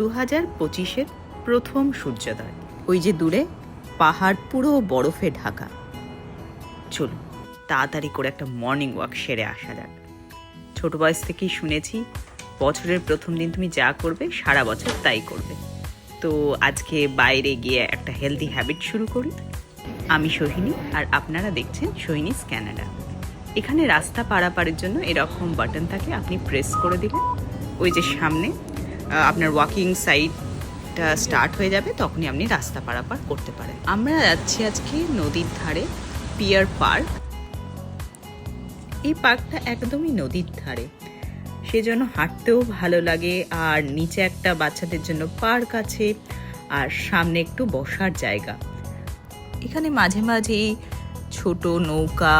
দু হাজার পঁচিশের প্রথম সূর্যোদয়। ওই যে দূরে, পাহাড় পুরো বরফে ঢাকা। চলুন, তাড়াতাড়ি করে একটা মর্নিং ওয়াক সেরে আসা যাক। ছোট বয়স থেকেই শুনেছি, বছরের প্রথম দিন তুমি যা করবে, সারা বছর তাই করবে। তো আজকে বাইরে গিয়ে একটা হেলদি হ্যাবিট শুরু করি। আমি সোহিনী আর আপনারা দেখছেন সোহিনীস ক্যানাডা এখানে রাস্তা পারাপারের জন্য এরকম বাটন থাকে, আপনি প্রেস করে দিলেন। ওই যে সামনে আপনার ওয়াকিং সাইডটা স্টার্ট হয়ে যাবে, তখনই আপনি রাস্তা পারাপার করতে পারেন। আমরা যাচ্ছি আজকে নদীর ধারে পিয়ার পার্ক এই পার্কটা একদমই নদীর ধারে। সেজন্য হাঁটতেও ভালো লাগে, আর নিচে একটা বাচ্চাদের জন্য পার্ক আছে, আর সামনে একটু বসার জায়গা। এখানে মাঝে মাঝেই ছোট নৌকা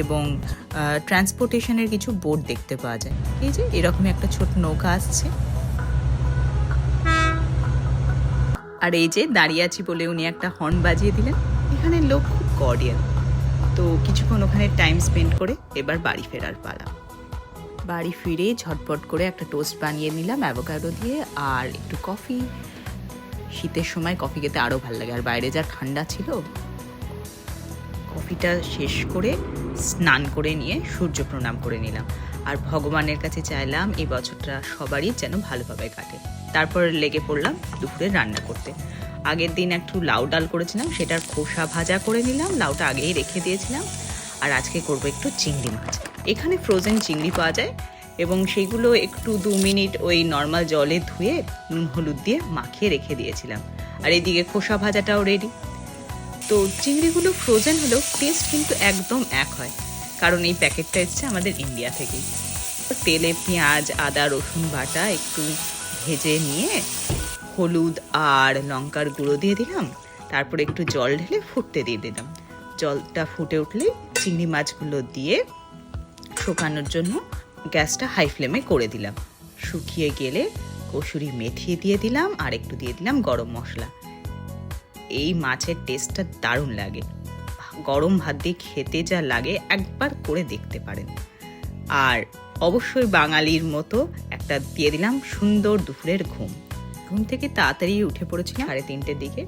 এবং ট্রান্সপোর্টেশনের কিছু বোট দেখতে পাওয়া যায়। এই যে এরকম একটা ছোট নৌকা আসছে। আর এই যে দাঁড়িয়ে আছি বলে উনি একটা হর্ন বাজিয়ে দিলেন। এখানে লোক খুব কর্ডিয়াল তো কিছুক্ষণ ওখানে টাইম স্পেন্ড করে এবার বাড়ি ফেরার পালা। বাড়ি ফিরে ঝটপট করে একটা টোস্ট বানিয়ে নিলাম অ্যাভোকাডো দিয়ে আর একটু কফি শীতের সময় কফি খেতে আরও ভালো লাগে। আর বাইরে যা ঠান্ডা ছিল কফিটা শেষ করে স্নান করে নিয়ে সূর্য প্রণাম করে নিলাম। আর ভগবানের কাছে চাইলাম, এই বছরটা সবারই যেন ভালোভাবে কাটে। তারপর লেগে পড়লাম দুপুরে রান্না করতে। আগের দিন একটু লাউ ডাল করেছিলাম, সেটার খোসা ভাজা করে নিলাম, লাউটা আগেই রেখে দিয়েছিলাম। আর আজকে করব একটু চিংড়ি মাছ। এখানে ফ্রোজেন চিংড়ি পাওয়া যায় এবং সেগুলো একটু দু মিনিট ওই নর্মাল জলে ধুয়ে নুন, হলুদ দিয়ে মাখিয়ে রেখে দিয়েছিলাম। আর এদিকে খোসা ভাজাটাও রেডি তো চিংড়িগুলো ফ্রোজেন হলেও টেস্ট কিন্তু একদম এক হয়, কারণ এই প্যাকেটটা এসছে আমাদের ইন্ডিয়া থেকেই। তেলে পেঁয়াজ, আদা, রসুন বাটা একটু ভেজে নিয়ে হলুদ আর লঙ্কার গুঁড়ো দিয়ে দিলাম। তারপরে একটু জল ঢেলে ফুটতে দিয়ে দিলাম। জলটা ফুটে উঠলে চিংড়ি মাছগুলো দিয়ে শুকানোর জন্য গ্যাসটা হাই ফ্লেমে করে দিলাম। শুকিয়ে গেলে কসুরি মেথি দিয়ে দিলাম আর একটু দিয়ে দিলাম গরম মশলা। এই মাছের টেস্টটা দারুণ লাগে। গরম ভাত দিয়ে খেতে যা লাগে একবার করে দেখতে পারেন। আর অবশ্যই বাঙালির মতো একটা দিয়ে দিলাম সুন্দর দুপুরের ঘুম। ঘুম থেকে তাড়াতাড়ি উঠে পড়েছিলাম সাড়ে তিনটের দিকে।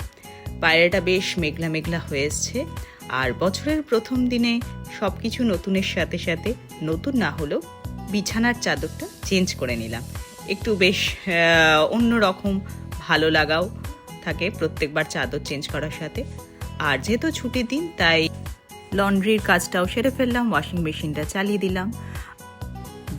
বাইরেটা বেশ মেঘলা মেঘলা হয়ে এসছে। আর বছরের প্রথম দিনে সব কিছু নতুনের সাথে সাথে নতুন না হলেও বিছানার চাদরটা চেঞ্জ করে নিলাম। একটু বেশ অন্য রকম ভালো লাগাও থাকে প্রত্যেকবার চাদর চেঞ্জ করার সাথে। আর যেহেতু ছুটির দিন, তাই লন্ড্রির কাজটাও সেরে ফেললাম, ওয়াশিং মেশিনটা চালিয়ে দিলাম।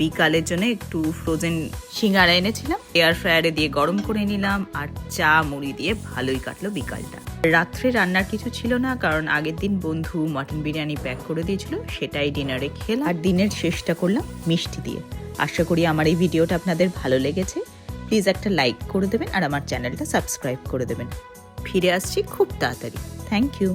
বিকালের জন্য একটু ফ্রোজেন সিঙ্গারা এনেছিলাম। এয়ার ফ্রায়ারে দিয়ে গরম করে নিলাম আর চা মুড়ি দিয়ে ভালোই কাটলো বিকালটা। রাত্রে রান্নার কিছু ছিল না, কারণ আগের দিন বন্ধু মটন বিরিয়ানি প্যাক করে দিয়েছিল, সেটাই ডিনারে খেলাম। আর দিনের শেষটা করলাম মিষ্টি দিয়ে। আশা করি আমার এই ভিডিওটা আপনাদের ভালো লেগেছে। প্লিজ একটা লাইক করে দেবেন আর আমার চ্যানেলটা সাবস্ক্রাইব করে দেবেন। ফিরে আসছি খুব তাড়াতাড়ি। Thank you